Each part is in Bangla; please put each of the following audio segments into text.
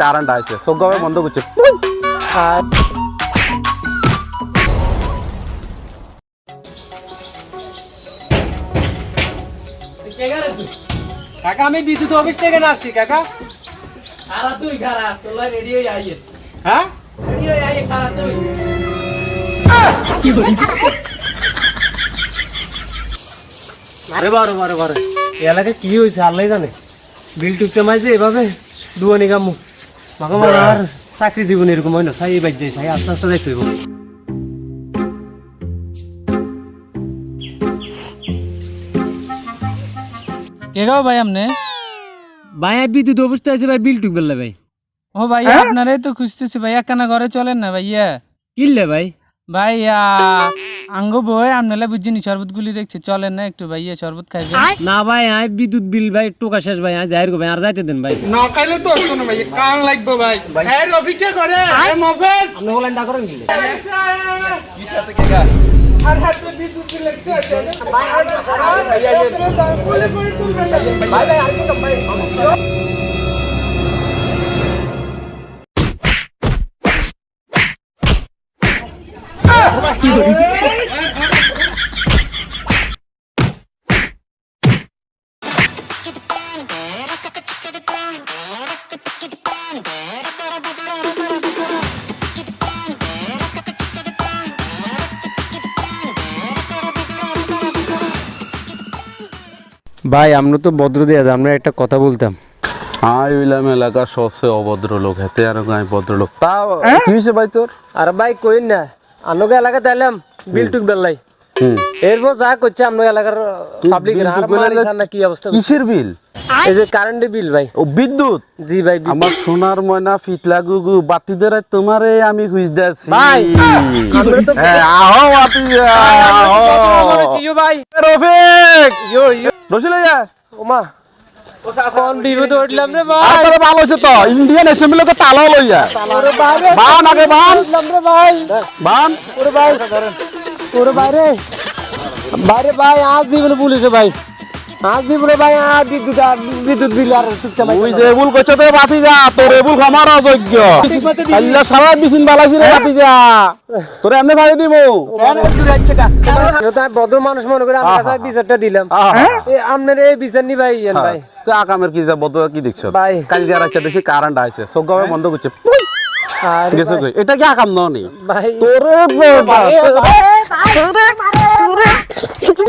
কারেন্ট আছে বন্ধ করছে। কাকা আমি বিদ্যুৎ অফিস থেকে আসছি কাকা। খারা তুই খারা তোলা রেডি হয়ে আইয়ে। হ্যাঁ? রেডি হয়ে আইয়ে খারা তুই। আরে বারো বারো বারো এলাকায় কি হয়েছে আল্লাহ জানে। বিল টুকতে মাইছে এভাবে দুয়ানি কামু। মার আর চাকরি জীবন এরকম হয় না সাই বাজ যাই সাই আস্তে আস্তে যাই ফিরবো কে গাও ভাই আপনি ভাই বিদ্যুৎ অবস্থা আছে ভাই বিল টুক বললে ভাই। ও ভাই আপনারাই তো খুঁজতেছি ভাই একখানা ঘরে চলেন না ভাইয়া। কিনলে ভাই? ভাই আঙ্গ বই আপনারা বুঝিনি শরবত গুলি দেখছে। চলেন না একটু ভাইয়া শরবত খাইবেন না ভাই আই বিদ্যুৎ বিল ভাই টোকা শেষ ভাই আই যাই ভাই আর যাইতে দেন ভাই। না খাইলে তো হতো না ভাই কান লাগবে ভাই। এর অভিজ্ঞতা করে এ মফেজ। আপনি বলেন না করেন গিলে আর হাতে বিদ্যুৎ বিল লাগতে আছে। ভাই ভাই করে তুলবেন ভাই ভাই আর কি ভাই? ভাই আমরা তো ভদ্র দিয়ে আছে আমরা একটা কথা বলতাম। আই হইলাম এলাকার সবচেয়ে অভদ্র লোক হেতে আর গাই ভদ্র লোক তা কি হয়েছে ভাই তোর? আর ভাই কইন না। আনোকে এলাকাতে এলাম বিল টুক বেললাই। এরপর যা করছে আমরা এলাকার পাবলিক না কি অবস্থা। কিসের বিল? এই যে কারেন্টের বিল ভাই। ও বিদ্যুৎ? জি ভাই। আমার সোনার ময়না ফিতলা গুগু বাতি ধরে তোমারে আমি খুঁজতে আছি ভাই, আমরা তো- হ্যাঁ, আহো বাতি আমার ভাই। রফিক! ইয়ো ইয়ো। রসিল ওমা ইন্ডিয়ান অ্যাসেম্বলি কে তালা লইয়া। বান আগে বান। উঠলাম রে ভাই। বান। ওরে ভাই। ওরে ভাই রে। ভাই রে ভাই আজ জীবনে পুলিশে ভাই। আজ জীবনে ভাই আজ বিদ্যুৎ আর বিদ্যুৎ বিল আর চুপচাপ ওই যে এবুল কইছে তো বাতি যা তোর এবুল খামার অযোগ্য। আল্লাহ সারা বিছিন বালাইছি রে বাতি যা তোরে এমনি ছাড়ি দিব। এটা মানুষ মনে করে আমার কাছে বিচারটা দিলাম। এই বিচার নি ভাই ইয়ান ভাই। তো আকামের কি যা কি দেখছ? ভাই। কালকে আর দেখি কারেন্ট আইছে সগাবে বন্ধ করছে। আরে গেছে কই? এটা কি আকাম তোরে।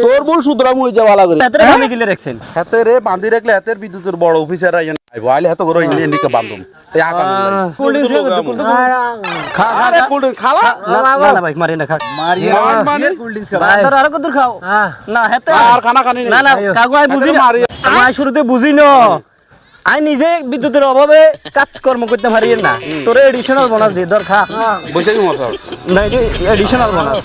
তোর বল সুতরাং হই যা ভালো করে। হাতে আমি গিলে রাখছেন। হাতে রে বাঁধি রাখলে হাতের বিদ্যুতের বড় অফিসার আইন আইবো। আইলে হাতে করে ইন্ডিয়ান দিকে বান্ধুম এই আকাম কোল্ড খা খা রে কোল্ড খালা? না না ভাই মারি না খা। মারি মানে? কোল্ড ড্রিঙ্কস তোর আর কত খাও। হ্যাঁ না হেতে আর খানা খানি না না কাগু আই বুঝি না মারি আই শুরুতে বুঝি না আই নিজে বিদ্যুতের অভাবে কাজকর্ম করতে পারি না। তোর এডিশনাল বোনাস দিয়ে দর খা। বসে কি মশা না এডিশনাল বোনাস